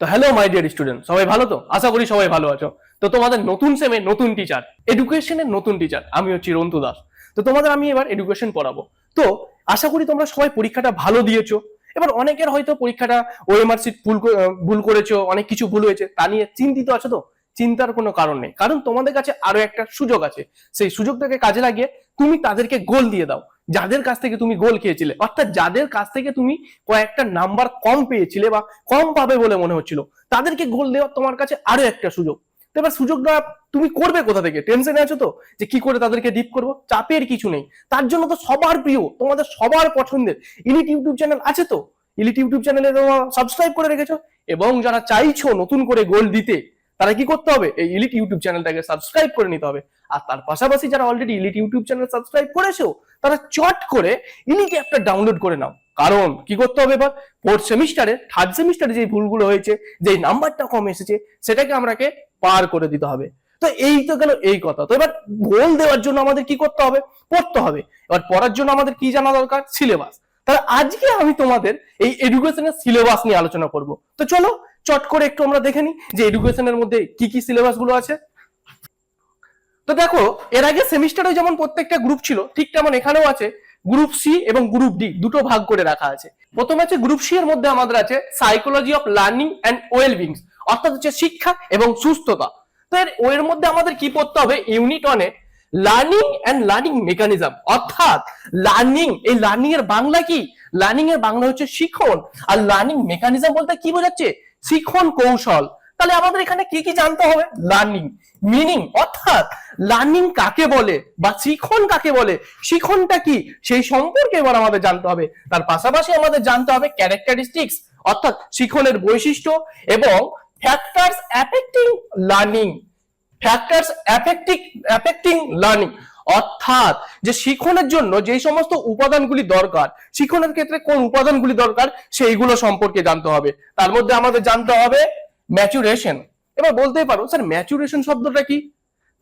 তো hello my dear student সবাই ভালো তো? আশা করি সবাই ভালো আছো। তো তোমাদের নতুন সেমে নতুন টিচার এডুকেশনের নতুন টিচার আমি হচ্ছি রন্তু দাস। তো তোমাদের আমি এবার এডুকেশন পড়াবো। তো আশা করি তোমরা সবাই পরীক্ষাটা ভালো দিয়েছ। এবার অনেকের হয়তো পরীক্ষাটা ওএমআর সিট ভুল ভুল করেছ, অনেক কিছু ভুল হয়েছে, তা নিয়ে চিন্তিত আছো তো? চিন্তার কোনো কারণ নেই। কারণ তোমাদের কাছে আরও একটা সুযোগ আছে। সেই সুযোগটাকে কাজে লাগিয়ে তুমি তাদেরকে গোল দিয়ে দাও। যাদের কাছ থেকে তুমি গোল খেয়েছিলে, অর্থাৎ যাদের কাছ থেকে তুমি কয়েকটা নাম্বার কম পেয়েছিলে বা কম পাবে বলে মনে হচ্ছিল, তাদেরকে গোল দেওয়ার তোমার কাছে আরও একটা সুযোগ। তো এবার সুযোগটা তুমি করবে কোথা থেকে? টেনশনে আছো তো? যে কি করে তাদেরকে ডিপ করব? চাপের কিছু নেই। তার জন্য তো সবার প্রিয়, তোমাদের সবার পছন্দের ইলিট ইউটিউব চ্যানেল আছে তো? ইলিট ইউটিউব চ্যানেলে তোমরা সাবস্ক্রাইব করে রেখেছো এবং যারা চাইছো নতুন করে গোল দিতে তারা কি করতে হবে? এই ইলিট ইউটিউব চ্যানেলটাকে সাবস্ক্রাইব করে নিতে হবে। আর তার পাশাপাশি যারা already elite YouTube channel subscribe করেছ, তারা চট করে ইলিট অ্যাপটা ডাউনলোড করে নাও। কারণ কি করতে হবে এবার? ফোর্থ সেমিস্টারে থার্ড সেমিস্টারে যে ভুলগুলো হয়েছে, যে নাম্বারটা কম এসেছে, সেটাকে আমরাকে পার করে দিতে হবে। তো এই তো গেল এই কথা। তো এবার গোল দেওয়ার জন্য আমাদের কি করতে হবে? পড়তে হবে। এবার পড়ার জন্য আমাদের কি জানা দরকার? সিলেবাস তাহলে আজকে আমি তোমাদের এই এডুকেশনের সিলেবাস নিয়ে আলোচনা করব। তো চলো চট করে একটু আমরা দেখে নিই যে এডুকেশনের মধ্যে কি কি সিলেবাসগুলো আছে। তো দেখো, এর আগে সেমিস্টারে যেমন প্রত্যেকটা গ্রুপ ছিল, ঠিক তেমন এখানেও আছে গ্রুপ সি এবং গ্রুপ ডি দুটো ভাগ করে রাখা আছে। প্রথমে আছে গ্রুপ সি এর মধ্যে আমাদের আছে psychology of learning and wellbeings অর্থাৎ হচ্ছে শিক্ষা এবং সুস্থতা। তো এর, ওর মধ্যে আমাদের কি পড়তে হবে? ইউনিট ওয়ানে লার্নিং অ্যান্ড লার্নিং মেকানিজম অর্থাৎ লার্নিং এই লার্নিং এর বাংলা কি? লার্নিং এর বাংলা হচ্ছে শিখন, আর লার্নিং মেকানিজম বলতে কি বোঝাচ্ছে? শিখন কৌশল। তাহলে আমাদের এখানে কি কি জানতে হবে? লার্নিং মিনিং অর্থাৎ লার্নিং কাকে বলে বা শিখন কাকে বলে? শিখনটা কি? সেই সম্পর্কে এবার আমাদের জানতে হবে। তার পাশাপাশি আমাদের জানতে হবে ক্যারেক্টারিস্টিক্স অর্থাৎ শিখনের বৈশিষ্ট্য এবং factors affecting learning factors affecting affecting learning অর্থাৎ যে শিখনের জন্য যেই সমস্ত উপাদানগুলি দরকার শিখনের ক্ষেত্রে কোন উপাদানগুলি দরকার সেইগুলো সম্পর্কে জানতে হবে। তার মধ্যে আমাদের জানতে হবে ম্যাচুরেশন এবার বলতেই পারো স্যার ম্যাচুরেশন শব্দটা কি?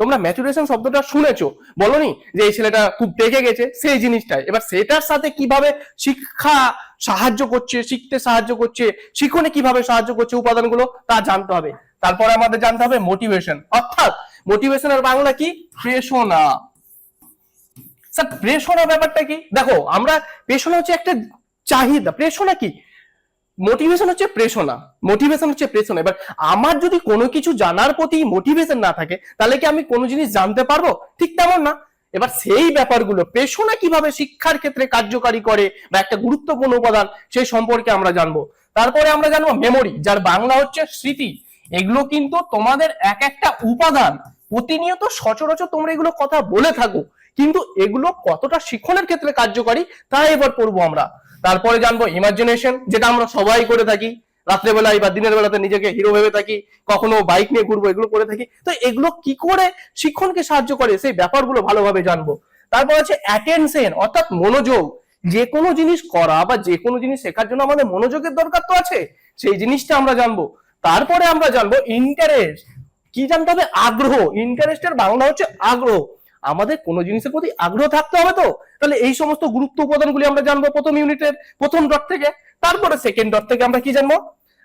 তোমরা ম্যাচুরেশন শব্দটা শুনেছো? বলনি যে এই ছেলেটা খুব পেকে গেছে, সেই জিনিসটাই। এবার সেটার সাথে কীভাবে শিক্ষা সাহায্য করছে, শিখতে সাহায্য করছে, শিখনে কীভাবে সাহায্য করছে উপাদানগুলো তা জানতে হবে। তারপরে আমাদের জানতে হবে মোটিভেশন অর্থাৎ মোটিভেশনের বাংলা কি? প্রেষণা। স্যার প্রেষণা ব্যাপারটা কি? দেখো, আমরা প্রেষণা হচ্ছে একটা চাহিদা। প্রেষণা কি? মোটিভেশন হচ্ছে প্রেষণা মোটিভেশন হচ্ছে প্রেষণা এবার আমার যদি কোনো কিছু জানার প্রতি মোটিভেশন না থাকে, তাহলে কি আমি কোনো জিনিস জানতে পারব? ঠিক তেমন না। এবার সেই ব্যাপারগুলো প্রেষণা কীভাবে শিক্ষার ক্ষেত্রে কার্যকারী করে বা একটা গুরুত্বপূর্ণ উপাদান, সেই সম্পর্কে আমরা জানব। তারপরে আমরা জানব মেমোরি যার বাংলা হচ্ছে স্মৃতি। এগুলো কিন্তু তোমাদের এক একটা উপাদান। প্রতিনিয়ত সচরাচর তোমরা এগুলো কথা বলে থাকো। কিন্তু এগুলো কতটা শিক্ষণের ক্ষেত্রে কার্যকারী, তা এবার পড়ব আমরা। তারপরে জানব ইমাজিনেশন যেটা আমরা সবাই করে থাকি। রাত্রেবেলায় বা দিনের বেলাতে নিজেকে হিরো ভেবে থাকি, কখনো বাইক নিয়ে ঘুরবো, এগুলো করে থাকি। তো এগুলো কি করে শিক্ষণকে সাহায্য করে, সেই ব্যাপারগুলো ভালোভাবে জানব। তারপর আছে অ্যাটেনশন অর্থাৎ মনোযোগ। যে কোনো জিনিস করা বা যে কোনো জিনিস শেখার জন্য আমাদের মনোযোগের দরকার তো আছে, সেই জিনিসটা আমরা জানব। তারপরে আমরা জানব ইন্টারেস্ট কি জানতে হবে? আগ্রহ। ইন্টারেস্টের বাংলা হচ্ছে আগ্রহ। আমাদের কোনো জিনিসের প্রতি আগ্রহ থাকতে হবে তো? তাহলে এই সমস্ত গুরুত্ব উপাদানগুলি আমরা জানব প্রথম ইউনিটের প্রথম ডট থেকে। তারপরে সেকেন্ড ডট থেকে আমরা কি জানব?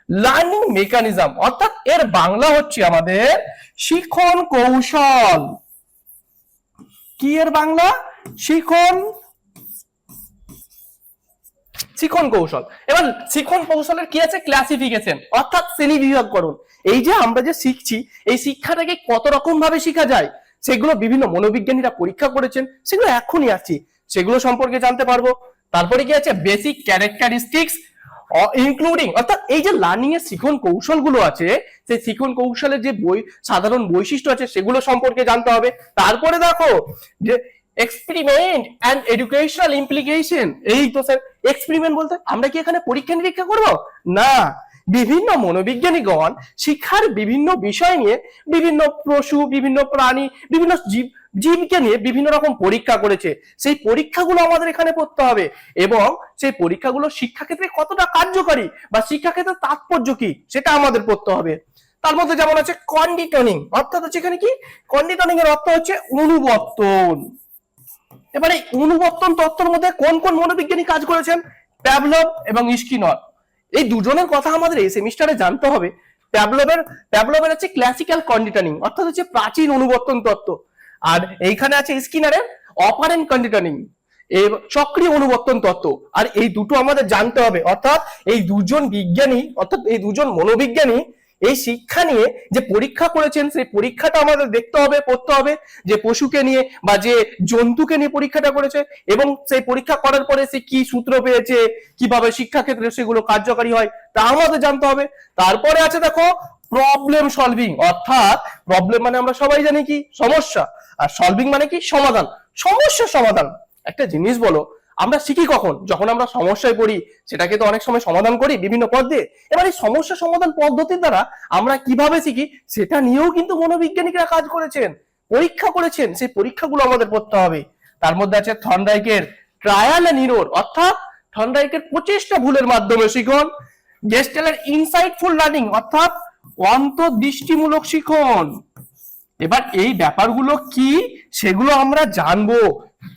লার্নিং মেকানিজম অর্থাৎ এর বাংলা হচ্ছে আমাদের শিখন কৌশল। কি এর বাংলা? শিখন শিখন কৌশল। এবার শিখন কৌশলের কি আছে? ক্লাসিফিকেশন অর্থাৎ শ্রেণি বিভাগকরণ এই যে আমরা যে শিখছি, এই শিক্ষাটাকে কত রকম ভাবে শেখা যায়? সেগুলো বিভিন্ন মনোবিজ্ঞানীরা পরীক্ষা করেছেন, সেগুলো এখনই আসছি সেগুলো সম্পর্কে জানতে পারব। তারপরে কি আছে? বেসিক ক্যারেক্টারিস্টিক্স ইনক্লুডিং অর্থাৎ এই যে লার্নিং এর শিখন কৌশলগুলো আছে, সেই শিখন কৌশলের যে বই সাধারণ বৈশিষ্ট্য আছে, সেগুলো সম্পর্কে জানতে হবে। তারপরে দেখো যে এক্সপেরিমেন্ট অ্যান্ড এডুকেশনাল ইমপ্লিকেশন এই তো স্যার এক্সপেরিমেন্ট বলতে আমরা কি এখানে পরীক্ষা নিরীক্ষা করব? না বিভিন্ন মনোবিজ্ঞানীগণ শিক্ষার বিভিন্ন বিষয় নিয়ে বিভিন্ন পশু, বিভিন্ন প্রাণী, বিভিন্ন জীব, জীবকে নিয়ে বিভিন্ন রকম পরীক্ষা করেছে। সেই পরীক্ষাগুলো আমাদের এখানে পড়তে হবে এবং সেই পরীক্ষাগুলো শিক্ষাক্ষেত্রে কতটা কার্যকারী বা শিক্ষাক্ষেত্রে তাৎপর্য কি সেটা আমাদের পড়তে হবে। তার মধ্যে যেমন আছে কন্ডিটনিং অর্থাৎ হচ্ছে এখানে কি? কন্ডিটনিং এর অর্থ হচ্ছে অনুবর্তন। এবারে অনুবর্তন তত্ত্বের মধ্যে কোন কোন মনোবিজ্ঞানী কাজ করেছেন? প্যাভলভ এবং স্কিনর এই দুজনের কথা আমাদের এই সেমিস্টারে জানতে হবে। প্যাবলবের প্যাবলবের হচ্ছে ক্লাসিক্যাল কন্ডিটানিং অর্থাৎ হচ্ছে প্রাচীন অনুবর্তন তত্ত্ব। আর এইখানে আছে স্কিনারের অপারেন কন্ডিটানিং চক্রীয় অনুবর্তন তত্ত্ব। আর এই দুটো আমাদের জানতে হবে। অর্থাৎ এই দুজন বিজ্ঞানী, অর্থাৎ এই দুজন মনোবিজ্ঞানী এই শিক্ষা নিয়ে যে পরীক্ষা করেছেন, সেই পরীক্ষাটা আমাদের দেখতে হবে, পড়তে হবে, যে পশুকে নিয়ে বা যে জন্তুকে নিয়ে পরীক্ষাটা করেছে এবং সেই পরীক্ষা করার পরে সে কি সূত্র পেয়েছে, কীভাবে শিক্ষা ক্ষেত্রে সেগুলো কার্যকারী হয়, তা আমাদের জানতে হবে। তারপরে আছে দেখো প্রবলেম সলভিং অর্থাৎ প্রবলেম মানে আমরা সবাই জানি কি? সমস্যা। আর সলভিং মানে কি? সমাধান। সমস্যার সমাধান। একটা জিনিস বলো আমরা শিখি কখন? যখন আমরা সমস্যায় পড়ি, সেটাকে তো অনেক সময় সমাধান করি বিভিন্ন পথ দিয়ে এবার এই সমস্যা সমাধান পদ্ধতির দ্বারা আমরা কীভাবে শিখি, সেটা নিয়েও কিন্তু মনোবিজ্ঞানীরা কাজ করেছেন, পরীক্ষা করেছেন। সেই পরীক্ষাগুলো আমাদের পড়তে হবে। তার মধ্যে আছে থনডাইকের ট্রায়াল এন্ড ইরোর অর্থাৎ থনডাইকের প্রচেষ্টা ভুলের মাধ্যমে শিখন। গেস্টেলের ইনসাইটফুল লার্নিং অর্থাৎ অন্তর্দৃষ্টিমূলক শিখন। এবার এই ব্যাপারগুলো কি, সেগুলো আমরা জানব,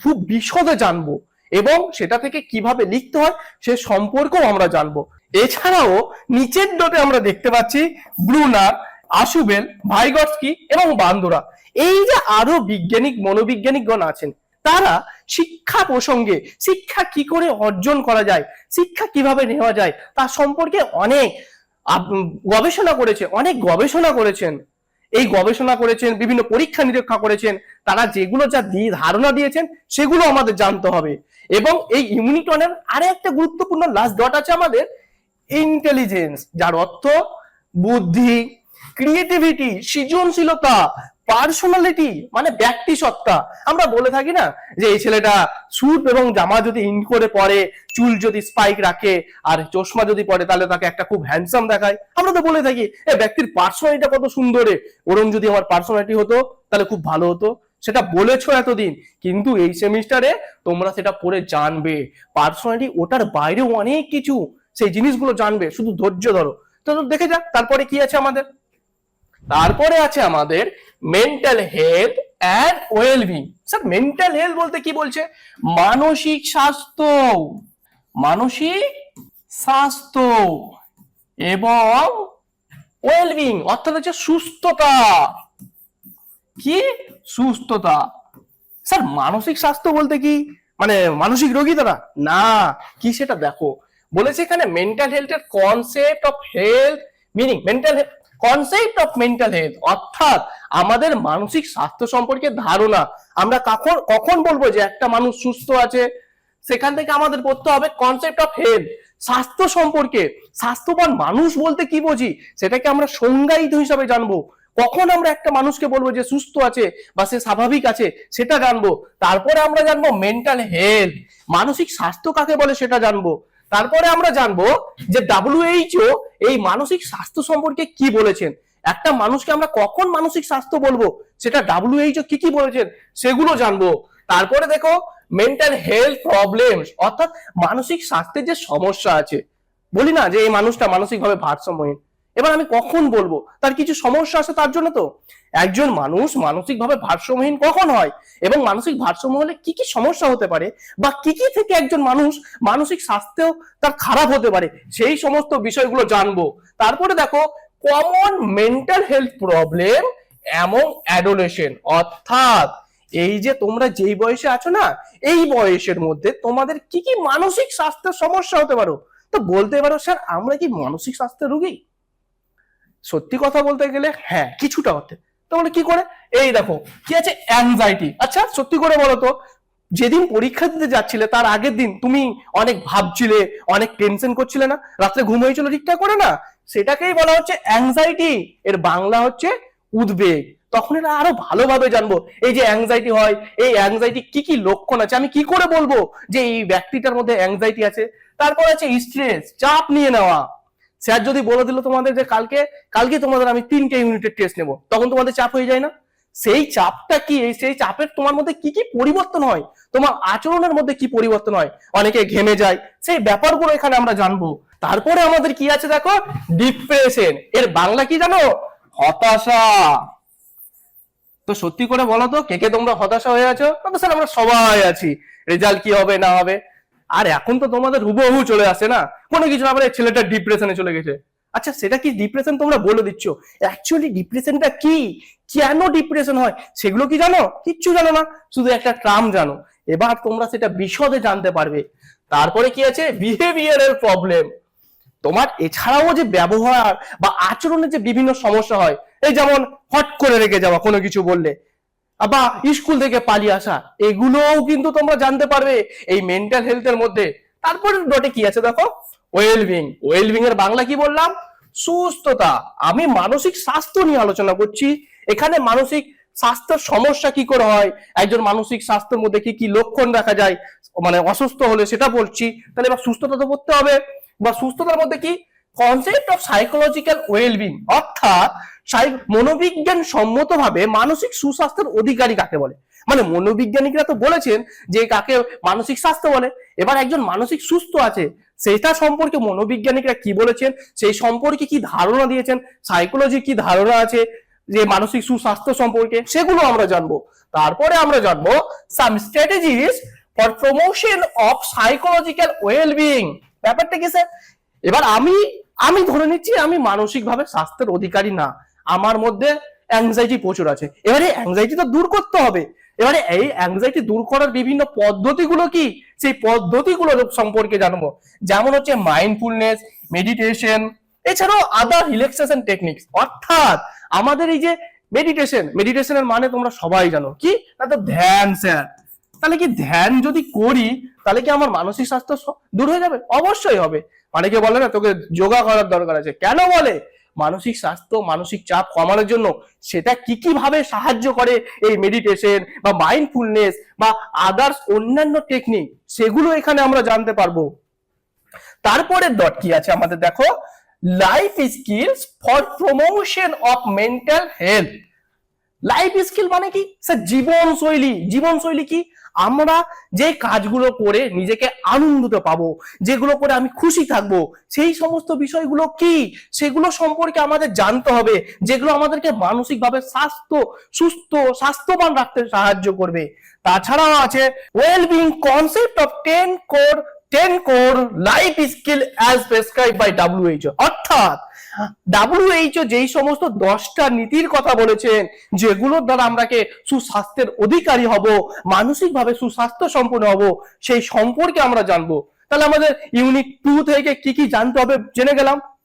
খুব বিশদে জানব। এবং সেটা থেকে কীভাবে লিখতে হয় সে সম্পর্কেও আমরা জানব। এছাড়াও নিচের ডোটে আমরা দেখতে পাচ্ছি ব্রুনার আশুবেল, ভাইগটস্কি এবং বান্দোরা। এই যে আরও বৈজ্ঞানিক, মনোবিজ্ঞানিকগণ আছেন, তারা শিক্ষা প্রসঙ্গে শিক্ষা কি করে অর্জন করা যায়, শিক্ষা কীভাবে নেওয়া যায়, তার সম্পর্কে অনেক গবেষণা করেছে, অনেক গবেষণা করেছেন। এই গবেষণা করেছেন, বিভিন্ন পরীক্ষা নিরীক্ষা করেছেন, তারা যেগুলো যা ধারণা দিয়েছেন, সেগুলো আমাদের জানতে হবে। এবং এই ইউনিটনের আরে একটা গুরুত্বপূর্ণ লাস্ট ডট আছে আমাদের ইন্টেলিজেন্স যার অর্থ বুদ্ধি ক্রিয়েটিভিটি সৃজনশীলতা পার্সোনালিটি মানে ব্যক্তি সত্তা আমরা বলে থাকি না যে এই ছেলেটা স্যুট এবং জামা যদি ইন করে পরে, চুল যদি স্পাইক রাখে আর চশমা যদি পরে, তাহলে তাকে একটা খুব হ্যান্ডসাম দেখায়। আমরা তো বলে থাকি, এ ব্যক্তির পার্সোনালিটা কত সুন্দরে ওরম যদি আমার পার্সোনালিটি হতো, তাহলে খুব ভালো হতো। সেটা বলেছ এতদিন, কিন্তু এই সেমিস্টারে তোমরা সেটা পড়ে জানবে। পার্সোনালিটি ওটার বাইরেও অনেক কিছু সেই জিনিসগুলো জানবে, শুধু ধৈর্য ধরো। তো দেখে যাক, তারপরে কি আছে আমাদের? তারপরে আছে আমাদের mental health and wellbeing sir mental health বলতে কি বলছে? মানসিক স্বাস্থ্য। মানসিক স্বাস্থ্য এবং ওয়েলবিং অর্থাৎ হচ্ছে সুস্থতা। কি? সুস্থতা। স্যার, মানসিক স্বাস্থ্য বলতে কি? মানে মানসিক রোগী তারা? না, কি সেটা দেখো। বলেছে এখানে মেন্টাল হেলথের concept of health meaning mental concept of mental health অর্থাৎ আমাদের মানসিক স্বাস্থ্য সম্পর্কে ধারণা। আমরা কখন কখন বলব যে একটা মানুষ সুস্থ আছে? সেখান থেকে আমাদের পড়তে হবে কনসেপ্ট অফ হেলথ স্বাস্থ্য সম্পর্কে। স্বাস্থ্যবান মানুষ বলতে কি বুঝি? সেটাকে আমরা সংজ্ঞায়িত হিসাবে জানব। কখন আমরা একটা মানুষকে বলব যে সুস্থ আছে বা সে স্বাভাবিক আছে, সেটা জানব। তারপরে আমরা জানব মেন্টাল হেলথ মানসিক স্বাস্থ্য কাকে বলে সেটা জানব। তারপরে আমরা জানব যে ডাব্লিউএইচও এই মানসিক স্বাস্থ্য সম্পর্কে কি বলেছেন? একটা মানুষকে আমরা কখন মানসিক স্বাস্থ্য বলব? সেটা ডাব্লিউএইচও কি কি বলেছেন? সেগুলো জানব। তারপরে দেখো মেন্টাল হেলথ প্রবলেমস অর্থাৎ মানসিক স্বাস্থ্যের যে সমস্যা আছে। বলি না যে এই মানুষটা মানসিকভাবে ভারসাম্যহীন। এবার আমি কখন বলব? তার কিছু সমস্যা আছে তার জন্য তো। একজন মানুষ মানসিকভাবে ভারসাম্যহীন কখন হয়? এবং মানসিক ভারসাম্য হলে কি কি সমস্যা হতে পারে? বা কি কি থেকে একজন মানুষ মানসিক স্বাস্থ্য তার খারাপ হতে পারে? সেই সমস্ত বিষয়গুলো জানব। তারপরে দেখো কমন মেন্টাল হেলথ প্রবলেম এমন অ্যাডোলেশন অর্থাৎ এই যে তোমরা যেই বয়সে আছো না, এই বয়সের মধ্যে তোমাদের কি কি মানসিক স্বাস্থ্যের সমস্যা হতে পারো? তো বলতে পারো, স্যার, আমরা কি মানসিক স্বাস্থ্যের রোগী? সত্যি কথা বলতে গেলে হ্যাঁ কিছুটা হতে। তাহলে কি করে? এই দেখো, কি আছে? অ্যাংজাইটি আচ্ছা সত্যি করে বলো তো, যেদিন পরীক্ষা দিতে যাচ্ছিলে, তার আগের দিন তুমি অনেক ভাবছিলে, অনেক টেনশন করছিলে না? রাত্রে ঘুম হয়েছিল ঠিকঠাক করে না? সেটাকেই বলা হচ্ছে অ্যাংজাইটি এর বাংলা হচ্ছে উদ্বেগ। তখন এটা আরও ভালোভাবে জানব, এই যে অ্যাংজাইটি হয়, এই অ্যাংজাইটি কি কি লক্ষণ আছে? আমি কি করে বলব যে এই ব্যক্তিটার মধ্যে অ্যাংজাইটি আছে? তারপর আছে স্ট্রেস চাপ নিয়ে নেওয়া। স্যার যদি বলে দিল তোমাদের যে কালকে কালকে তোমাদের আমি তিনটে ইউনিটের টেস্ট নেব, তখন তোমাদের চাপ হয়ে যায় না? সেই চাপটা কি? সেই চাপের তোমার মধ্যে কি কি পরিবর্তন হয়? তোমার আচরণের মধ্যে কি পরিবর্তন হয়? অনেকে ঘেমে যায়। সেই ব্যাপারগুলো এখানে আমরা জানব। তারপরে আমাদের কি আছে দেখো? ডিপ্রেশন এর বাংলা কি জানো? হতাশা। তো সত্যি করে বলো তো, কে কে তোমরা হতাশা হয়ে আছো? স্যার আমরা সবাই আছি। রেজাল্ট কি হবে, না হবে? আর এখন তো তোমাদের হুবহু চলে আসে না? কোনো কিছু না ছেলেটা ডিপ্রেশনে চলে গেছে। আচ্ছা সেটা কি ডিপ্রেশন তোমরা বলে দিচ্ছ? অ্যাকচুয়ালি ডিপ্রেশনটা কি? কেন ডিপ্রেশন হয়? সেগুলো কি জানো? কিচ্ছু জানো না। শুধু একটা ট্রাম জানো। এবার তোমরা সেটা বিশদে জানতে পারবে। তারপরে কি আছে? বিহেভিয়ারের প্রবলেম তোমার এছাড়াও যে ব্যবহার বা আচরণের যে বিভিন্ন সমস্যা হয়, এই যেমন হট করে রেখে যাওয়া, কোনো কিছু বললে বা স্কুল থেকে পালিয়ে আসা, এগুলোও কিন্তু তোমরা জানতে পারবে এই মেন্টাল হেলথের মধ্যে। তারপরে ডটে কি আছে দেখো? ওয়েলবিং ওয়েলবিং এর বাংলা কি বললাম? সুস্থতা। আমি মানসিক স্বাস্থ্য নিয়ে আলোচনা করছি। এখানে মানসিক স্বাস্থ্যের সমস্যা কি করে হয়? একজন মানসিক স্বাস্থ্যের মধ্যে কি কি লক্ষণ দেখা যায়? মানে অসুস্থ হলে সেটা বলছি। তাহলে এবার সুস্থতা তো করতে হবে। বা সুস্থতার মধ্যে কি? কনসেপ্ট অফ সাইকোলজিক্যাল ওয়েলবিং অর্থাৎ মনোবিজ্ঞান সম্মতভাবে মানসিক সুস্বাস্থ্যের অধিকারী কাকে বলে? মানে মনোবিজ্ঞানিকরা তো বলেছেন যে কাকে মানসিক স্বাস্থ্য বলে। এবার একজন মানসিক সুস্থ আছে, সেটা সম্পর্কে মনোবিজ্ঞানিকরা কি বলেছেন? সেই সম্পর্কে কি ধারণা দিয়েছেন? সাইকোলজি কি ধারণা আছে যে মানসিক সুস্বাস্থ্য সম্পর্কে? সেগুলো আমরা জানব। তারপরে আমরা জানব some strategies for promotion of psychological wellbeing ব্যাপারটা কি স্যার এবার আমি আমি ধরে নিচ্ছি আমি মানসিকভাবে স্বাস্থ্যের অধিকারী না। আমার মধ্যে অ্যাংজাইটি প্রচুর আছে। এবারে অ্যাংজাইটি তো দূর করতে হবে। এবারে এই অ্যাংজাইটি দূর করার বিভিন্ন পদ্ধতিগুলো কি? সেই পদ্ধতিগুলো সম্পর্কে জানব। যেমন হচ্ছে মাইন্ডফুলনেস মেডিটেশন এছাড়াও আদার রিল্যাক্সেশন টেকনিক্স অর্থাৎ আমাদের এই যে মেডিটেশন মেডিটেশনের মানে তোমরা সবাই জানো। কি? না তো ধ্যান, স্যার। তাহলে কি ধ্যান যদি করি, তাহলে কি আমার মানসিক স্বাস্থ্য দূর হয়ে যাবে? অবশ্যই হবে। অনেকে বলে না, তোকে যোগা করার দরকার আছে। কেন বলে? মানসিক স্বাস্থ্য, মানসিক চাপ কমানোর জন্য সেটা কি কীভাবে সাহায্য করে এই মেডিটেশন বা মাইন্ডফুলনেস বা আদার্স অন্যান্য টেকনিক সেগুলো এখানে আমরা জানতে পারব। তারপরের ডট কি আছে আমাদের দেখো? Life skills for promotion of mental health life skill মানে কি? স্যার, জীবনশৈলী। জীবনশৈলী কি? আমরা যে কাজগুলো করে নিজেকে আনন্দিত পাবো, যেগুলো করে আমি খুশি থাকব, সেই সমস্ত বিষয়গুলো কি? সেগুলো সম্পর্কে আমাদের জানতে হবে, যেগুলো আমাদেরকে মানসিকভাবে স্বাস্থ্য, সুস্থ, স্বাস্থ্যবান রাখতে সাহায্য করবে। তাছাড়াও আছে wellbeing concept of ten core ten core life skill as prescribed by WHO অর্থাৎ ডাব্লিউএইচও যেই সমস্ত দশটা নীতির কথা বলেছেন, যেগুলোর দ্বারা আমরাকে সুস্বাস্থ্যের অধিকারী হব, মানসিকভাবে সুস্বাস্থ্য সম্পন্ন হব, সেই সম্পর্কে আমরা জানব। তাহলে আমাদের ইউনিট টু থেকে কি কি জানতে হবে, জেনে গেলাম।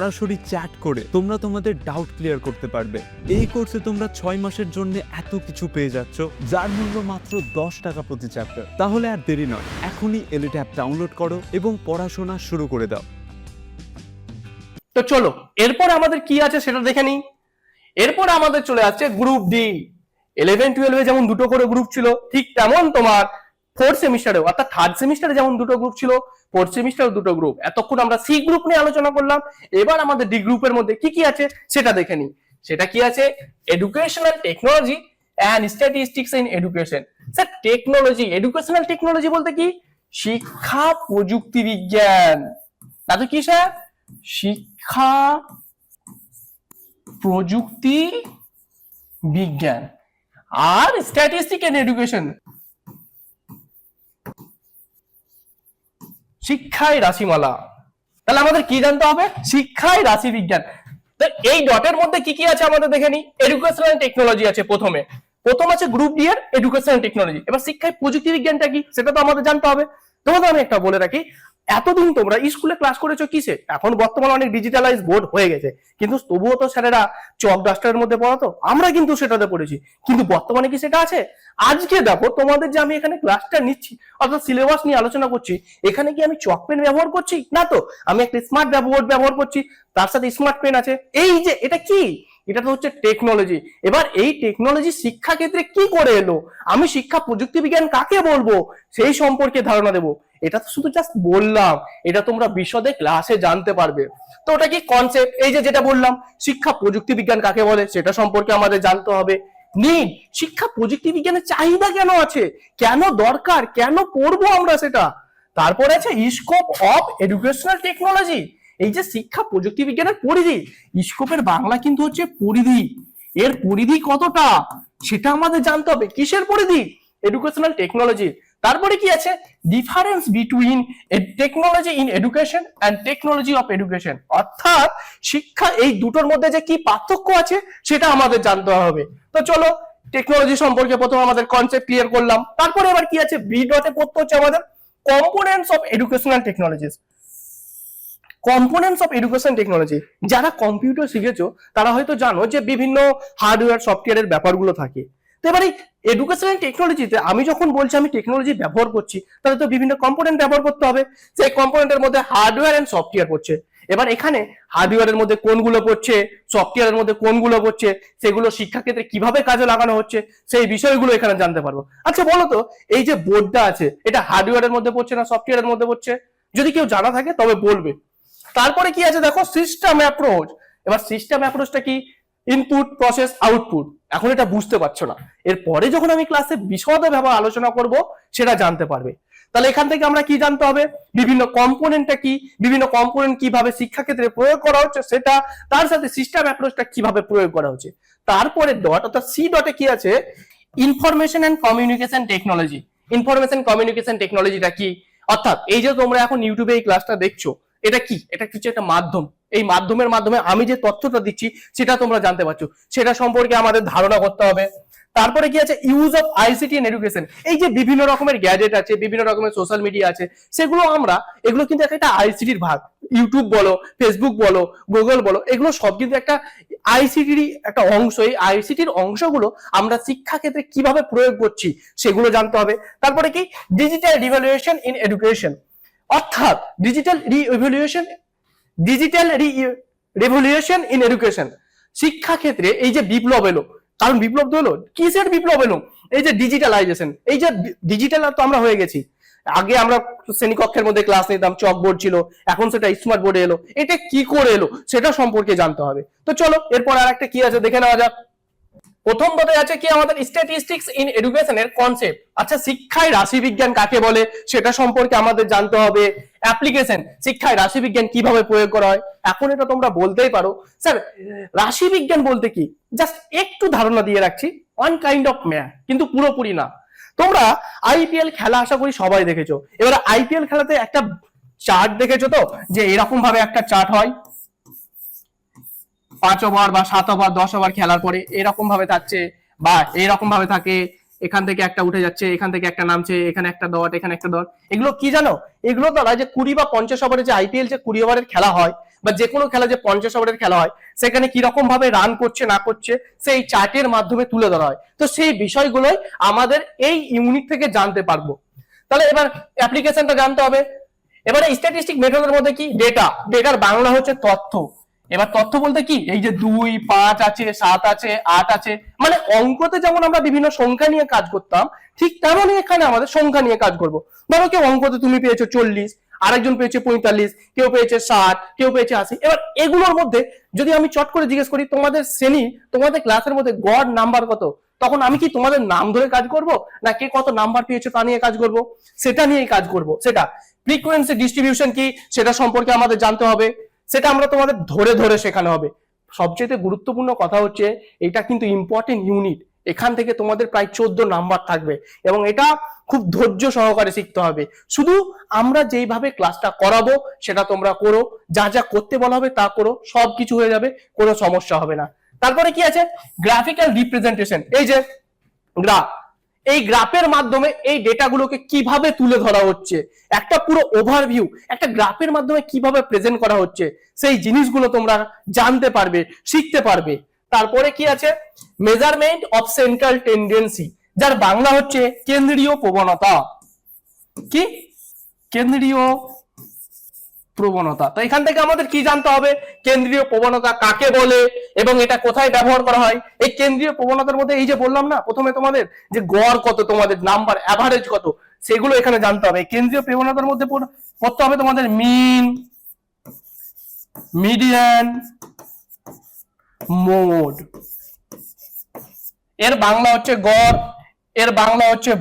সরাসরি চ্যাট করে তোমরা তোমাদের ডাউট ক্লিয়ার করতে পারবে। এই কোর্সে তোমরা ছয় মাসের জন্য এত কিছু পেয়ে যাচ্ছ, যার মূল্য মাত্র দশ টাকা প্রতি চ্যাপ্টার তাহলে আর দেরি নয়, এখনই এলিট অ্যাপ ডাউনলোড করো এবং পড়াশোনা শুরু করে দাও। তো চলো, এরপর আমাদের কি আছে সেটা দেখে নিই। এরপর আমাদের চলে আসছে গ্রুপ ডি ইলেভেন টুয়েলভে যেমন দুটো করে গ্রুপ ছিল, ঠিক তেমন তোমার ফোর্থ সেমিস্টারেও অর্থাৎ থার্ড সেমিস্টারে যেমন দুটো গ্রুপ ছিল ফোর্থ সেমিস্টারে দুটো গ্রুপ এতক্ষণ আমরা সি গ্রুপ নিয়ে আলোচনা করলাম। এবার আমাদের ডি গ্রুপের মধ্যে কি কি আছে সেটা দেখে নিই। সেটা কি আছে? Educational technology and statistics in education sir technology educational technology বলতে কি? শিক্ষা, প্রযুক্তি, বিজ্ঞান। তাতে কি স্যার শিক্ষা, প্রযুক্তি, বিজ্ঞান। আর স্ট্যাটিস্টিক এন্ড এডুকেশন শিক্ষায় রাশিমালা। তাহলে আমাদের কি জানতে হবে? শিক্ষায় রাশি বিজ্ঞান এই ডটের মধ্যে কি কি আছে আমাদের দেখে নিই? এডুকেশনাল টেকনোলজি আছে প্রথমে। প্রথম আছে গ্রুপ ডি এর এডুকেশনাল টেকনোলজি এবার শিক্ষায় প্রযুক্তি বিজ্ঞানটা কি? সেটা তো আমাদের জানতে হবে। তোমাদের আমি একটা বলে রাখি। এতদিন তোমরা স্কুলে ক্লাস করেছ কিসে? এখন বর্তমানে অনেক ডিজিটালাইজ বোর্ড হয়ে গেছে। কিন্তু তবুও তো স্যারেরা চক ডাস্টারের মধ্যে পড়াতো। আমরা কিন্তু সেটাতে পড়েছি। কিন্তু বর্তমানে কি সেটা আছে? আজকে দেখো, তোমাদের যে আমি এখানে ক্লাসটা নিচ্ছি, অর্থাৎ সিলেবাস নিয়ে আলোচনা করছি, এখানে কি আমি চক পেন ব্যবহার করছি? না তো, আমি একটা স্মার্ট বোর্ড ব্যবহার করছি, তার সাথে স্মার্ট পেন আছে। এই যে, এটা কি? এটা তো হচ্ছে টেকনোলজি এবার এই টেকনোলজি শিক্ষা ক্ষেত্রে কি করে এলো? আমি শিক্ষা প্রযুক্তি বিজ্ঞান কাকে বলব? সেই সম্পর্কে ধারণা দেব। এটা তো শুধু জাস্ট বললাম, এটা তোমরা বিশদে ক্লাসে জানতে পারবে। তো ওটা কি কনসেপ্ট এই যে যেটা বললাম, শিক্ষা প্রযুক্তি বিজ্ঞান কাকে বলে? সেটা সম্পর্কে আমাদের জানতে হবে। নিড শিক্ষা প্রযুক্তি বিজ্ঞানের চাহিদা কেন আছে? কেন দরকার? কেন পড়ব আমরা সেটা? তারপরে আছে স্কোপ অফ এডুকেশনাল টেকনোলজি এই যে শিক্ষা প্রযুক্তি বিজ্ঞানের পরিধি স্কোপের বাংলা কিন্তু হচ্ছে পরিধি। এর পরিধি কতটা? সেটা আমাদের জানতে হবে। কিসের পরিধি? এডুকেশনাল টেকনোলজি তারপরে কি আছে? Difference between technology in education and technology of education অর্থাৎ শিক্ষা এই দুটোর মধ্যে যে কি পার্থক্য আছে, সেটা আমাদের জানতে হবে। তো চলো টেকনোলজি সম্পর্কে প্রথম আমাদের কনসেপ্ট ক্লিয়ার করলাম। তারপরে এবার কি আছে? বি ডটে পড়তে হচ্ছে আমাদের components of educational technologies components of education technology যারা কম্পিউটার শিখেছো, তারা হয়তো জানো যে বিভিন্ন হার্ডওয়্যার সফটওয়্যারের ব্যাপারগুলো থাকে। তো এবারে এই এডুকেশনাল টেকনোলজিতে আমি যখন বলছি আমি টেকনোলজি ব্যবহার করছি, তাহলে তো বিভিন্ন কম্পোনেন্ট ব্যবহার করতে হবে। সেই কম্পোনেন্টের মধ্যে হার্ডওয়্যার অ্যান্ড সফটওয়্যার পড়ছে। এবার এখানে হার্ডওয়্যারের মধ্যে কোনগুলো পড়ছে সফটওয়্যারের মধ্যে কোনগুলো পড়ছে, সেগুলো শিক্ষাক্ষেত্রে কীভাবে কাজে লাগানো হচ্ছে, সেই বিষয়গুলো এখানে জানতে পারব। আচ্ছা বলো তো, এই যে বোর্ডটা আছে, এটা হার্ডওয়্যারের মধ্যে পড়ছে না সফটওয়্যারের মধ্যে পড়ছে? যদি কেউ জানা থাকে, তবে বলবে। তারপরে কি আছে দেখো সিস্টেম অ্যাপ্রোচ এবার সিস্টেম অ্যাপ্রোচটা কি? ইনপুট প্রসেস আউটপুট এখন এটা বুঝতে পারছ না। এরপরে যখন আমি ক্লাসে বিশদে ভাবে আলোচনা করব, সেটা জানতে পারবে। তাহলে এখান থেকে আমরা কি জানতে হবে? বিভিন্ন কম্পোনেন্টটা কি? বিভিন্ন কম্পোনেন্ট কীভাবে শিক্ষাক্ষেত্রে প্রয়োগ করা হচ্ছে সেটা, তার সাথে সিস্টেম অ্যাপ্রোচটা কীভাবে প্রয়োগ করা হচ্ছে। তারপরে ডট অর্থাৎ সি ডটে কি আছে? Information and communication technology information communication টেকনোলজিটা কি? অর্থাৎ এই যে তোমরা এখন ইউটিউবে এই ক্লাসটা দেখছ, এটা কি? এটা কিছু একটা মাধ্যম। এই মাধ্যমের মাধ্যমে আমি যে তথ্যটা দিচ্ছি, সেটা তোমরা জানতে পারছ। সেটা সম্পর্কে আমাদের ধারণা করতে হবে। তারপরে কি আছে? Use of ICT in education এই যে বিভিন্ন রকমের গ্যাজেট আছে, বিভিন্ন রকমের সোশ্যাল মিডিয়া আছে, সেগুলো আমরা, এগুলো কিন্তু একটা আইসিটির ভাগ। ইউটিউব বলো ফেসবুক বলো গুগল বলো, এগুলো সব কিন্তু একটা আইসিটির একটা অংশ। এই আইসিটির অংশগুলো আমরা শিক্ষাক্ষেত্রে কীভাবে প্রয়োগ করছি, সেগুলো জানতে হবে। তারপরে কি? ডিজিটাল রিভ্যালুয়েশন ইন এডুকেশন অর্থাৎ digital revaluation digital revolution in education শিক্ষা ক্ষেত্রে এই যে বিপ্লব এলো, কারণ বিপ্লব তো হলো, কিসের বিপ্লব এলো? এই যে ডিজিটালাইজেশন এই যে ডিজিটাল তো আমরা হয়ে গেছি। আগে আমরা শ্রেণীকক্ষের মধ্যে ক্লাস নিতাম চক বোর্ড ছিল, এখন সেটা স্মার্ট বোর্ডে এলো। এটা কি করে এলো? সেটা সম্পর্কে জানতে হবে। তো চলো, এরপর আর একটা কি আছে দেখে নেওয়া যাক। প্রথম পদে আছে কি আমাদের স্ট্যাটিস্টিক্স ইন এডুকেশনের কনসেপ্ট আচ্ছা শিক্ষায় রাশিবিজ্ঞান কাকে বলে? সেটা সম্পর্কে আমাদের জানতে হবে। অ্যাপ্লিকেশন শিক্ষায় রাশিবিজ্ঞান কীভাবে প্রয়োগ করা হয়? এখন এটা তোমরা বলতেই পারো। স্যার রাশিবিজ্ঞান বলতে কি? জাস্ট একটু ধারণা দিয়ে রাখছি। ওয়ান কাইন্ড অফ ম্যাথ কিন্তু পুরোপুরি না। তোমরা আইপিএল খেলা আশা করি সবাই দেখেছ। এবার আইপিএল খেলাতে একটা চার্ট দেখেছ তো? যে এরকম ভাবে একটা চার্ট হয়। পাঁচ ওভার বা সাত ওভার দশ ওভার খেলার পরে এরকম ভাবে থাকছে বা এরকম ভাবে থাকে। এখান থেকে একটা উঠে যাচ্ছে, এখান থেকে একটা নামছে, এখানে একটা ডট এখানে একটা ডট এগুলো কি জানো? এগুলো দ্বারা যে কুড়ি বা পঞ্চাশ ওভারের যে আইপিএল যে কুড়ি ওভারের খেলা হয়, বা যে কোনো খেলা যে পঞ্চাশ ওভারের খেলা হয়, সেখানে কীরকম ভাবে রান করছে, না করছে, সেই চার্টের মাধ্যমে তুলে ধরা হয়। তো সেই বিষয়গুলোই আমাদের এই ইউনিট থেকে জানতে পারব। তাহলে এবার অ্যাপ্লিকেশনটা জানতে হবে। এবারে স্ট্যাটিস্টিক মেথডের মধ্যে কি? ডেটা ডেটার বাংলা হচ্ছে তথ্য। এবার তথ্য বলতে কি? এই যে দুই, পাঁচ আছে, সাত আছে, আট আছে মানে অঙ্কতে যেমন আমরা বিভিন্ন সংখ্যা নিয়ে কাজ করতাম, ঠিক তেমনই এখানে আমাদের সংখ্যা নিয়ে কাজ করব। ধরো কেউ অঙ্কতে তুমি পেয়েছ চল্লিশ, আরেকজন পেয়েছে পঁয়তাল্লিশ, কেউ পেয়েছে ষাট, কেউ পেয়েছে আশি। এবার এগুলোর মধ্যে যদি আমি চট করে জিজ্ঞেস করি, তোমাদের শ্রেণি, তোমাদের ক্লাসের মধ্যে গড় নাম্বার কত? তখন আমি কি তোমাদের নাম ধরে কাজ করব? না কে কত নাম্বার পেয়েছ তা নিয়ে কাজ করব? সেটা নিয়েই কাজ করব। সেটা ফ্রিকোয়েন্সি ডিস্ট্রিবিউশন কি? সেটা সম্পর্কে আমাদের জানতে হবে। সেটা আমরা তোমাদের ধরে ধরে শেখানো হবে। সবচেয়ে গুরুত্বপূর্ণ কথা হচ্ছে, এটা কিন্তু ইম্পর্টেন্ট ইউনিট এখান থেকে তোমাদের প্রায় চোদ্দ নাম্বার থাকবে এবং এটা খুব ধৈর্য সহকারে শিখতে হবে। শুধু আমরা যেইভাবে ক্লাসটা করাবো, সেটা তোমরা করো। যা যা করতে বলা হবে তা করো। সব কিছু হয়ে যাবে, কোনো সমস্যা হবে না। তারপরে কি আছে? গ্রাফিক্যাল রিপ্রেজেন্টেশন এই যে গ্রাফ এই গ্রাফের মাধ্যমে এই ডেটাগুলোকে কীভাবে তুলে ধরা হচ্ছে? একটা পুরো ওভারভিউ একটা গ্রাফের মাধ্যমে কীভাবে প্রেজেন্ট করা হচ্ছে? সেই জিনিসগুলো তোমরা জানতে পারবে, শিখতে পারবে। তারপরে কি আছে? মেজারমেন্ট অফ সেন্ট্রাল টেন্ডেন্সি যার বাংলা হচ্ছে কেন্দ্রীয় প্রবণতা। কি? কেন্দ্রীয় প্রবণতা। তো এখান থেকে আমাদের কি জানতে হবে? কেন্দ্রীয় প্রবণতা কাকে বলে এবং এটা কোথায় ব্যবহার করা হয়? এই কেন্দ্রীয় প্রবণতার মধ্যে এই যে বললাম না, প্রথমে তোমাদের যে গড় কত, তোমাদের নাম্বার অ্যাভারেজ কত, সেগুলো এখানে জানতে হবে। কেন্দ্রীয় প্রবণতার মধ্যে পড়তে হবে তোমাদের মিন মিডিয়ান মোড এর বাংলা হচ্ছে গড় এর বাংলা হচ্ছে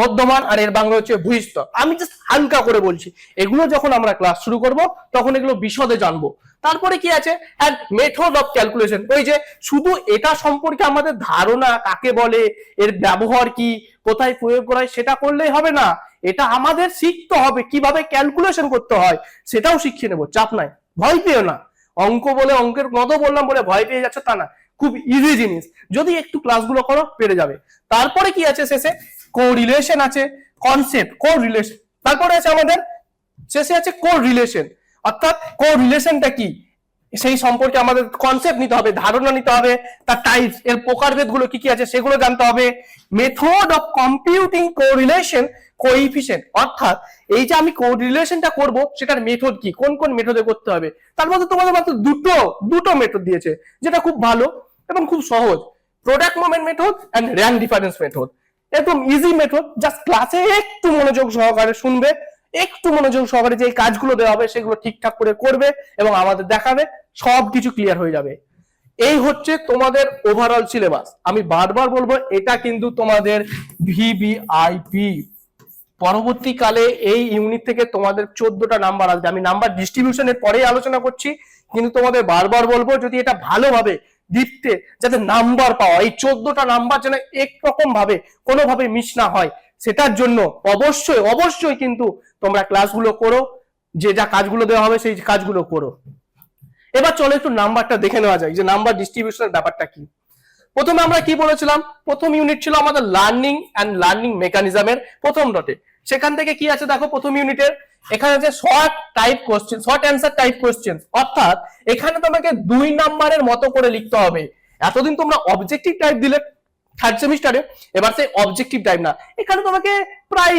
মধ্যমান আর এর বাংলা হচ্ছে ভূইষ্ঠ আমি জাস্ট হালকা করে বলছি, এগুলো যখন আমরা ক্লাস শুরু করব, তখন এগুলো বিশদে জানব। তারপরে কি আছে? অ্যান্ড মেথড অফ ক্যালকুলেশন ওই যে শুধু এটা সম্পর্কে আমাদের ধারণা কাকে বলে, এর ব্যবহার কি, কোথায় প্রয়োগ করা হয়, সেটা করলেই হবে না। এটা আমাদের শিখতে হবে, কীভাবে ক্যালকুলেশন করতে হয়, সেটাও শিখিয়ে নেব, চাপ নাই, ভয় পেও না। অঙ্ক বলে অঙ্কের মতো বললাম, বলে ভয় পেয়ে যাচ্ছে তা না। খুব ইজি জিনিস। যদি একটু ক্লাসগুলো করো, পেরে যাবে। তারপরে কি আছে শেষে? কো রিলেশন আছে। কনসেপ্ট কো রিলেশন তারপরে আছে আমাদের, শেষে আছে কো রিলেশন অর্থাৎ কো রিলেশনটা কি? সেই সম্পর্কে আমাদের কনসেপ্ট নিতে হবে, ধারণা নিতে হবে। তার টাইপের প্রকারভেদগুলো কি কি আছে সেগুলো জানতে হবে। Method of computing correlation coefficient অর্থাৎ এই যে আমি কো রিলেশনটা করব, সেটার মেথড কি? কোন কোন মেথডে করতে হবে? তার মধ্যে তোমাদের মাত্র দুটো দুটো মেথড দিয়েছে, যেটা খুব ভালো। এবং খুব সহজ। Product moment method and rank difference method একদম ইজি মেথড জাস্ট ক্লাসে একটু মনোযোগ সহকারে শুনবে, একটু মনোযোগ সহকারে যে কাজগুলো দেওয়া হবে সেগুলো ঠিকঠাক করে করবে এবং আমাদের দেখাবে সব কিছু ক্লিয়ার হয়ে যাবে। এই হচ্ছে তোমাদের ওভারঅল সিলেবাস আমি বারবার বলব, এটা কিন্তু তোমাদের ভিভিআইপি পরবর্তীকালে এই ইউনিট থেকে তোমাদের চোদ্দটা নাম্বার আসবে। আমি নাম্বার ডিস্ট্রিবিউশনের পরেই আলোচনা করছি, কিন্তু তোমাদের বারবার বলব, যদি এটা ভালোভাবে দিতে যাতে নাম্বার পাওয়া, এই চোদ্দটা নাম্বার যেন একরকম ভাবে, কোনোভাবে মিস না হয়, সেটার জন্য অবশ্যই অবশ্যই কিন্তু তোমরা ক্লাসগুলো করো, যে যা কাজগুলো দেওয়া হবে সেই কাজগুলো করো। এবার চলো একটু নাম্বারটা দেখে নেওয়া যায় যে নাম্বার ডিস্ট্রিবিউশনের ব্যাপারটা কি। প্রথমে আমরা কি বলেছিলাম? প্রথম ইউনিট ছিল আমাদের লার্নিং অ্যান্ড লার্নিং মেকানিজমের প্রথম ডটে সেখান থেকে কি আছে দেখো প্রথম ইউনিটের এখানে যে short type question short answer type question অর্থাৎ এখানে তোমাকে দুই নাম্বারের মতো করে লিখতে হবে। এতদিন তোমরা অবজেক্টিভ টাইপ দিলে থার্ড সেমিস্টারে এবার সেই অবজেক্টিভ টাইপ না। এখানে তোমাকে প্রায়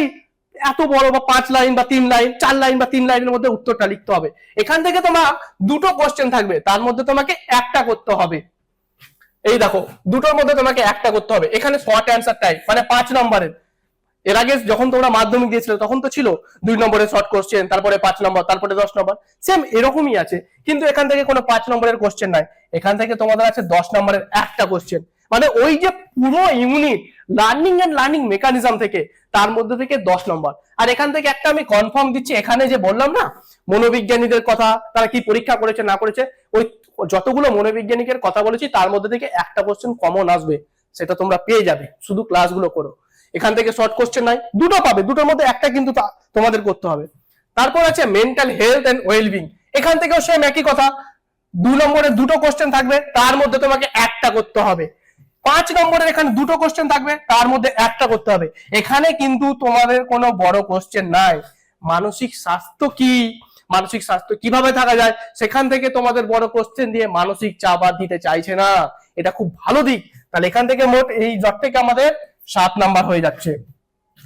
এত বড় বা পাঁচ লাইন বা তিন লাইন চার লাইন বা তিন লাইনের মধ্যে উত্তরটা লিখতে হবে। এখান থেকে তোমার দুটো কোশ্চেন থাকবে, তার মধ্যে তোমাকে একটা করতে হবে। এই দেখো, দুটোর মধ্যে তোমাকে একটা করতে হবে। এখানে শর্ট অ্যান্সার টাইপ মানে পাঁচ নম্বরের। এর আগে যখন তোমরা মাধ্যমিক দিয়েছিলে, তখন তো ছিল দুই নম্বরের শর্ট কোশ্চেন তারপরে পাঁচ নম্বর, তারপরে দশ নম্বর। সেম এরকমই আছে। কিন্তু এখান থেকে কোনো পাঁচ নম্বরের কোশ্চেন নাই। এখান থেকে তোমাদের আছে দশ নম্বরের একটা কোশ্চেন মানে ওই যে পুরো unit learning and learning mechanism থেকে, তার মধ্যে থেকে দশ নম্বর। আর এখান থেকে একটা আমি কনফার্ম দিচ্ছি, এখানে যে বললাম না, মনোবিজ্ঞানীদের কথা, তারা কি পরীক্ষা করেছে, না করেছে, ওই যতগুলো মনোবিজ্ঞানিকের কথা বলেছি, তার মধ্যে থেকে একটা কোশ্চেন কমন আসবে। সেটা তোমরা পেয়ে যাবে। শুধু ক্লাসগুলো করো। এখান থেকে শর্ট কোশ্চেন নাই। দুটো পাবে, দুটোর মধ্যে একটা কিন্তু তোমাদের করতে হবে। তারপর আছে মেন্টাল হেলথ এন্ড ওয়েলবিং এখান থেকেও সেম একই কথা। দু নম্বরের দুটো কোশ্চেন থাকবে, তার মধ্যে তোমাকে একটা করতে হবে। পাঁচ নম্বরের এখানে দুটো কোশ্চেন থাকবে, তার মধ্যে একটা করতে হবে। এখানে কিন্তু তোমাদের কোনো বড় কোশ্চেন নাই। মানসিক স্বাস্থ্য কি? মানসিক স্বাস্থ্য কীভাবে থাকা যায়? সেখান থেকে তোমাদের বড় কোশ্চেন দিয়ে মানসিক চাপ দিতে চাইছে না। এটা খুব ভালো দিক। তাহলে এখান থেকে মোট এই জট থেকে আমাদের সাত নাম্বার হয়ে যাচ্ছে।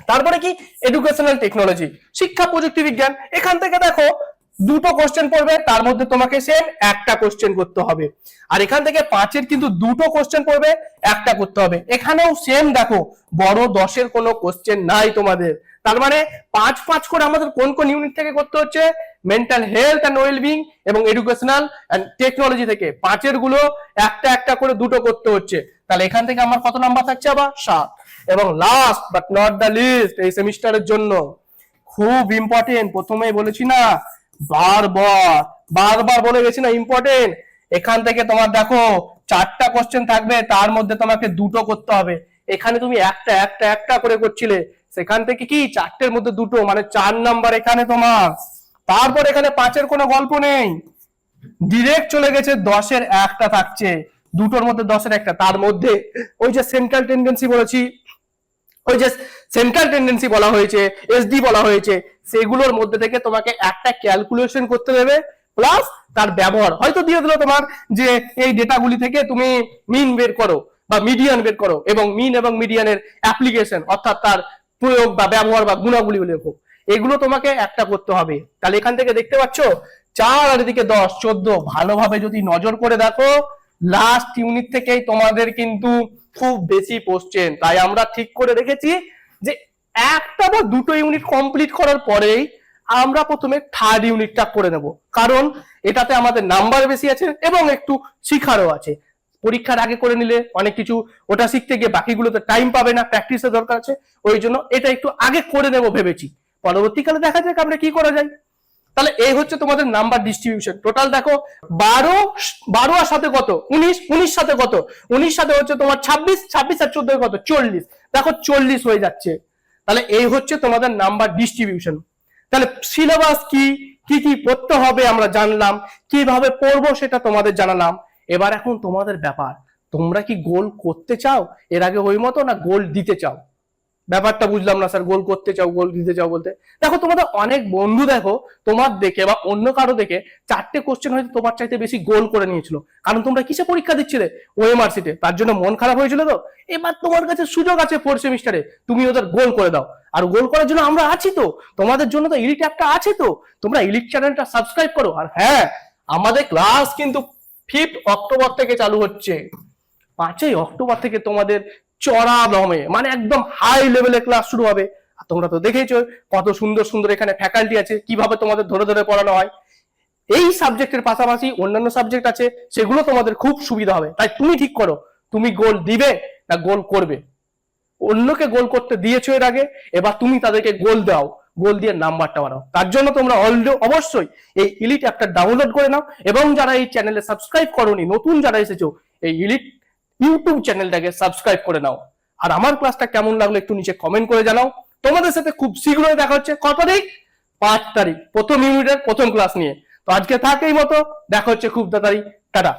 তারপরে কি? এডুকেশনাল টেকনোলজি শিক্ষা প্রযুক্তি বিজ্ঞান। এখান থেকে দেখো, দুটো কোশ্চেন পড়বে, তার মধ্যে তোমাকে সেম একটা কোশ্চেন করতে হবে। আর এখান থেকে পাঁচের কিন্তু দুটো কোশ্চেন পড়বে, একটা করতে হবে। এখানেও সেম দেখো, বড় দশের কোনো কোশ্চেন নাই তোমাদের। তার মানে পাঁচ পাঁচ করে আমাদের কোন কোন ইউনিট থেকে করতে হচ্ছে? মেন্টাল হেলথ অ্যান্ড ওয়েলবিং এবং এডুকেশনাল অ্যান্ড টেকনোলজি থেকে। পাঁচেরগুলো একটা একটা করে দুটো করতে হচ্ছে। তাহলে এখান থেকে আমার কত নাম্বার থাকছে আবার? সাত। এবং last but not the least এই সেমিস্টারের জন্য খুব ইম্পর্টেন্ট প্রথমেই বলেছি না, বারবার বারবার বলে গেছি না ইম্পর্টেন্ট এখান থেকে তোমার দেখো চারটা কোশ্চেন থাকবে, তার মধ্যে তোমাকে দুটো করতে হবে। এখানে তুমি একটা একটা একটা করে করছিলে। সেখান থেকে কি? চারটের মধ্যে দুটো মানে চার নাম্বার এখানে তোমার। তারপর এখানে পাঁচের কোনো গল্প নেই। ডিরেক্ট চলে গেছে, দশের একটা থাকছে। দুটোর মধ্যে দশের একটা, তার মধ্যে ওই যে সেন্ট্রাল টেন্ডেন্সি বলেছি, ওই যে সেন্ট্রাল টেন্ডেন্সি বলা হয়েছে এসডি বলা হয়েছে, সেগুলোর মধ্যে থেকে তোমাকে একটা ক্যালকুলেশন করতে দেবে প্লাস তার ব্যবহার। হয়তো দিয়ে দিল তোমার যে এই ডেটাগুলি থেকে তুমি মিন বের করো বা মিডিয়ান বের করো, এবং মিন এবং মিডিয়ানের অ্যাপ্লিকেশন অর্থাৎ তার প্রয়োগ বা ব্যবহার বা গুণাবলী লেখো এগুলো তোমাকে একটা করতে হবে। তাহলে এখান থেকে দেখতে পাচ্ছ, চার আর এদিকে দশ, চোদ্দ, ভালোভাবে যদি নজর করে দেখো লাস্ট ইউনিট থেকেই তোমাদের কিন্তু খুব বেশি কোশ্চেন তাই আমরা ঠিক করে রেখেছি যে একটা বা দুটো ইউনিট কমপ্লিট করার পরেই আমরা প্রথমে থার্ড ইউনিটটা করে নেব। কারণ এটাতে আমাদের নাম্বার বেশি আছে এবং একটু শিখারও আছে। পরীক্ষার আগে করে নিলে অনেক কিছু ওটা শিখতে গিয়ে বাকিগুলোতে টাইম পাবে না প্র্যাকটিসের দরকার আছে। ওই জন্য এটা একটু আগে করে নেব ভেবেছি। পরবর্তীকালে দেখা যাক আমরা কি করা যায়। তাহলে এই হচ্ছে তোমাদের নাম্বার ডিস্ট্রিবিউশন টোটাল দেখো, বারো বারো আর সাথে কত? উনিশ উনিশ সাথে কত? উনিশ সাথে হচ্ছে তোমার ছাব্বিশ ছাব্বিশ আর চোদ্দ কত? চল্লিশ। দেখো চল্লিশ হয়ে যাচ্ছে। তাহলে এই হচ্ছে তোমাদের নাম্বার ডিস্ট্রিবিউশন তাহলে সিলেবাস কি কি কি পড়তে হবে আমরা জানলাম। কীভাবে পড়ব সেটা তোমাদের জানালাম। এবার এখন তোমাদের ব্যাপার, তোমরা কি গোল করতে চাও? এর আগে ওই মতো না গোল দিতে চাও? ব্যাপারটা বুঝলাম না, স্যার, গোল করতে চাও, গোল দিতে চাও বলতে। দেখো, তোমাদের অনেক বন্ধু দেখো, তোমার দেখে বা অন্য কারও দেখে চারটে কোশ্চেন হয়তো তোমার চাইতে বেশি গোল করে নিয়েছিল। কারণ তোমরা কিসে পরীক্ষা দিচ্ছিলে? ওএমআর সিটে তার জন্য মন খারাপ হয়েছিল তো? এবার তোমার কাছে সুযোগ আছে ফোর সেমিস্টারে তুমি ওদের গোল করে দাও। আর গোল করার জন্য আমরা আছি তো। তোমাদের জন্য তো ইলিট অ্যাপটা আছে তো। তোমরা ইলিট চ্যানেলটা সাবস্ক্রাইব করো। আর হ্যাঁ আমাদের ক্লাস কিন্তু ফিফথ অক্টোবর থেকে চালু হচ্ছে। পাঁচই অক্টোবর থেকে তোমাদের চড়া দমে মানে একদম হাই লেভেলের ক্লাস শুরু হবে। আর তোমরা তো দেখেইছো কত সুন্দর সুন্দর এখানে ফ্যাকাল্টি আছে, কীভাবে তোমাদের ধরে ধরে পড়ানো হয়। এই সাবজেক্টের পাশাপাশি অন্যান্য সাবজেক্ট আছে, সেগুলো তোমাদের খুব সুবিধা হবে। তাই তুমি ঠিক করো, তুমি গোল দিবে না গোল করবে। অন্যকে গোল করতে দিয়েছ এর আগে, এবার তুমি তাদেরকে গোল দাও। গোল দিয়ে নাম্বারটা বাড়াও। তার জন্য তোমরা অলরেডি অবশ্যই এই ইলিট অ্যাপটা ডাউনলোড করে নাও। এবং যারা এই চ্যানেলে সাবস্ক্রাইব করোনি, নতুন যারা এসেছ, এই ইলিট ইউটিউব চ্যানেলটাকে সাবস্ক্রাইব করে নাও। আর আমার ক্লাসটা কেমন লাগল একটু নিচে কমেন্ট করে জানাও। তোমাদের সাথে খুব শীঘ্রই দেখা হচ্ছে। কত তারিখ? পাঁচ তারিখ। প্রথম ইউনিটের প্রথম ক্লাস নিয়ে। তো আজকে থাক এই মতো। দেখা হচ্ছে খুব তাড়াতাড়ি। টাটা।